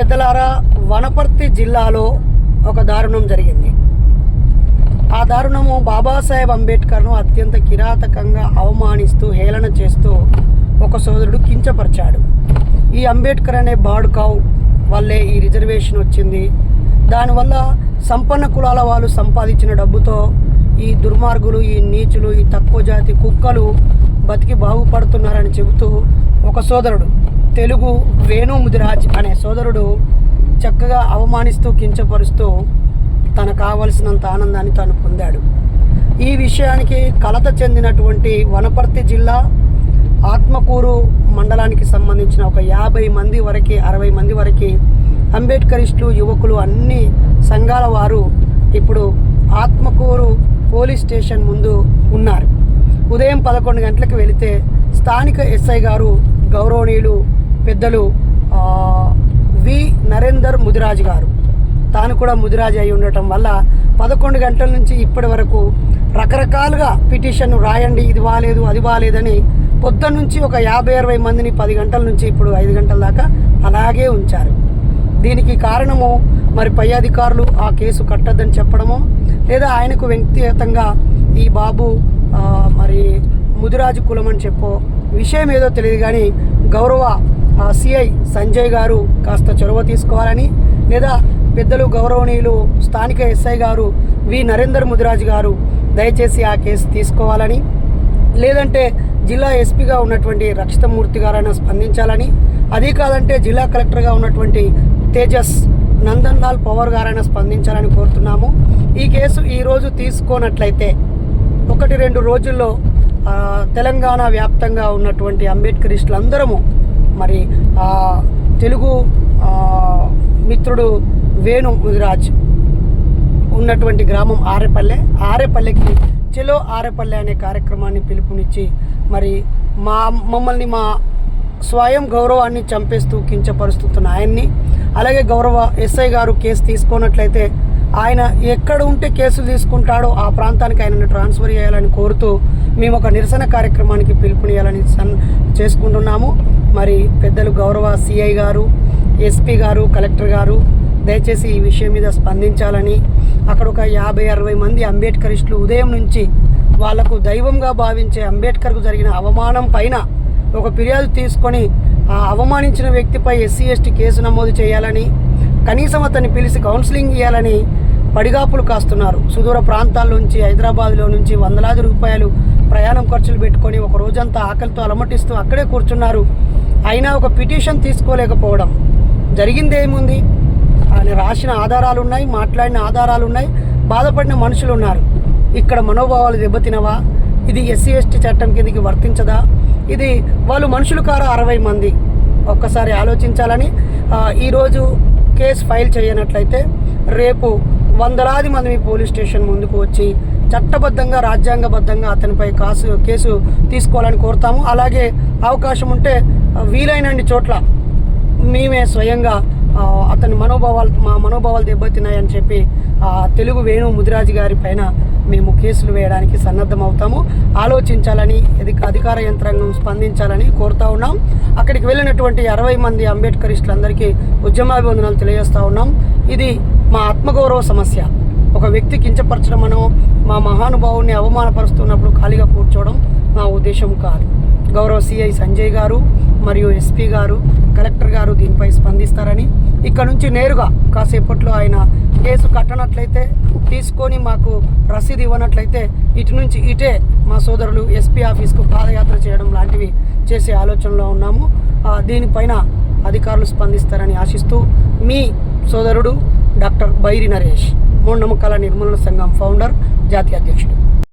పెద్దలారా వనపర్తి జిల్లాలో ఒక దారుణం జరిగింది. ఆ దారుణము బాబాసాహెబ్ అంబేద్కర్ను అత్యంత కిరాతకంగా అవమానిస్తూ హేళన చేస్తూ ఒక సోదరుడు కించపరిచాడు. ఈ అంబేద్కర్ అనే బాడుకావ్ వల్లే ఈ రిజర్వేషన్ వచ్చింది. దానివల్ల సంపన్న కులాల వాళ్ళు సంపాదించిన డబ్బుతో ఈ దుర్మార్గులు ఈ నీచులు ఈ తక్కువ జాతి కుక్కలు బతికి బాగుపడుతున్నారని చెబుతూ ఒక సోదరుడు తెలుగు వేణు ముదిరాజ్ అనే సోదరుడు చక్కగా అవమానిస్తూ కించపరుస్తూ తన కావలసినంత ఆనందాన్ని తాను పొందాడు. ఈ విషయానికి కలత చెందినటువంటి వనపర్తి జిల్లా ఆత్మకూరు మండలానికి సంబంధించిన ఒక యాభై మంది వరకు అరవై మంది వరకు అంబేద్కరిస్టులు యువకులు అన్ని సంఘాల వారు ఇప్పుడు ఆత్మకూరు పోలీస్ స్టేషన్ ముందు ఉన్నారు. ఉదయం పదకొండు గంటలకు వెళితే స్థానిక ఎస్ఐ గారు గౌరవనీయులు పెద్దలు వి. నరేందర్ ముదిరాజ్ గారు. తాను కూడా ముదిరాజ్ అయి ఉండటం వల్ల పదకొండు గంటల నుంచి ఇప్పటి వరకు రకరకాలుగా పిటిషన్ రాయండి ఇది బాగాలేదు అది బాగాలేదని పొద్దు నుంచి ఒక యాభై అరవై మందిని పది గంటల నుంచి ఇప్పుడు ఐదు గంటల దాకా అలాగే ఉంచారు. దీనికి కారణము మరి పై అధికారులు ఆ కేసు కట్టద్దని చెప్పడము లేదా ఆయనకు వ్యక్తిగతంగా ఈ బాబు మరి ముదిరాజు కులం అని చెప్పో విషయం ఏదో తెలియదు కానీ గౌరవ సిఐ సంజయ్ గారు కాస్త చొరవ తీసుకోవాలని లేదా పెద్దలు గౌరవనీయులు స్థానిక ఎస్ఐ గారు వి నరేందర్ ముదిరాజు గారు దయచేసి ఆ కేసు తీసుకోవాలని లేదంటే జిల్లా ఎస్పీగా ఉన్నటువంటి రక్షితమూర్తి గారైనా స్పందించాలని అది కాదంటే జిల్లా కలెక్టర్గా ఉన్నటువంటి తేజస్ నందన్ లాల్ పవర్ గారైనా స్పందించాలని కోరుతున్నాము. ఈ కేసు ఈరోజు తీసుకోనట్లయితే ఒకటి రెండు రోజుల్లో తెలంగాణ వ్యాప్తంగా ఉన్నటువంటి అంబేద్కరిస్టులందరము మరి తెలుగు మిత్రుడు వేణు ముదిరాజ్ ఉన్నటువంటి గ్రామం ఆరేపల్లె. ఆరేపల్లెకి చెలో ఆరేపల్లె అనే కార్యక్రమాన్ని పిలుపునిచ్చి మరి మా మమ్మల్ని మా స్వయం గౌరవాన్ని చంపేస్తూ కించపరుస్తున్న ఆయన్ని అలాగే గౌరవ ఎస్ఐ గారు కేసు తీసుకున్నట్లయితే ఆయన ఎక్కడ ఉంటే కేసులు తీసుకుంటాడో ఆ ప్రాంతానికి ఆయనను ట్రాన్స్ఫర్ చేయాలని కోరుతూ మేము ఒక నిరసన కార్యక్రమానికి పిలుపునియాలని సన్ చేసుకుంటున్నాము. మరి పెద్దలు గౌరవ సిఐ గారు ఎస్పీ గారు కలెక్టర్ గారు దయచేసి ఈ విషయం మీద స్పందించాలని అక్కడ ఒక యాభై అరవై మంది అంబేద్కరిస్టులు ఉదయం నుంచి వాళ్ళకు దైవంగా భావించే అంబేద్కర్కు జరిగిన అవమానం పైన ఒక ఫిర్యాదు తీసుకొని ఆ అవమానించిన వ్యక్తిపై ఎస్సీ ఎస్టీ కేసు నమోదు చేయాలని కనీసం అతన్ని పిలిచి కౌన్సిలింగ్ ఇవ్వాలని పడిగాపులు కాస్తున్నారు. సుదూర ప్రాంతాల నుంచి హైదరాబాద్లో నుంచి వందలాది రూపాయలు ప్రయాణం ఖర్చులు పెట్టుకొని ఒక రోజంతా ఆకలితో అలమటిస్తూ అక్కడే కూర్చున్నారు. అయినా ఒక పిటిషన్ తీసుకోలేకపోవడం. జరిగిందేముంది? అని రాసిన ఆధారాలు ఉన్నాయి మాట్లాడిన ఆధారాలు ఉన్నాయి బాధపడిన మనుషులు ఉన్నారు ఇక్కడ మనోభావాలు దెబ్బతినవా? ఇది ఎస్సీ ఎస్టీ చట్టం కిందకి వర్తించదా? ఇది వాళ్ళు మనుషులు కారు అరవై మంది? ఒక్కసారి ఆలోచించాలని ఈరోజు కేసు ఫైల్ చేయనట్లయితే రేపు వందలాది మంది మీ పోలీస్ స్టేషన్ ముందుకు వచ్చి చట్టబద్ధంగా రాజ్యాంగబద్ధంగా అతనిపై కాసు కేసు తీసుకోవాలని కోరుతాము. అలాగే అవకాశం ఉంటే వీలైనన్ని చోట్ల మేమే స్వయంగా అతని మనోభావాలు మా మనోభావాలు దెబ్బతిన్నాయని చెప్పి తెలుగు వేణు ముదిరాజు గారి పైన మేము కేసులు వేయడానికి సన్నద్ధం అవుతాము ఆలోచించాలని అధికార యంత్రాంగం స్పందించాలని కోరుతా ఉన్నాం. అక్కడికి వెళ్ళినటువంటి అరవై మంది అంబేద్కరిస్టులందరికీ ఉద్యమాభివందనాలు తెలియజేస్తూ ఉన్నాం. ఇది మా ఆత్మగౌరవ సమస్య. ఒక వ్యక్తి కించపరచడం మనం మా మహానుభావుని అవమానపరుస్తున్నప్పుడు ఖాళీగా కూర్చోవడం నా ఉద్దేశం కాదు. గౌరవ సిఐ సంజయ్ గారు మరియు ఎస్పీ గారు కలెక్టర్ గారు దీనిపై స్పందిస్తారని. ఇక్కడ నుంచి నేరుగా కాసేపట్లో ఆయన కేసు కట్టనట్లయితే తీసుకొని మాకు రసీదు ఇవ్వనట్లయితే ఇటు నుంచి ఇటే మా సోదరులు ఎస్పీ ఆఫీస్కు పాదయాత్ర చేయడం లాంటివి చేసే ఆలోచనలో ఉన్నాము. దీనిపైన అధికారులు స్పందిస్తారని ఆశిస్తూ మీ సోదరుడు డాక్టర్ బైరి నరేష్ మూఢనమ్మకాల నిర్మూలన సంఘం ఫౌండర్ జాతీయ అధ్యక్షుడు.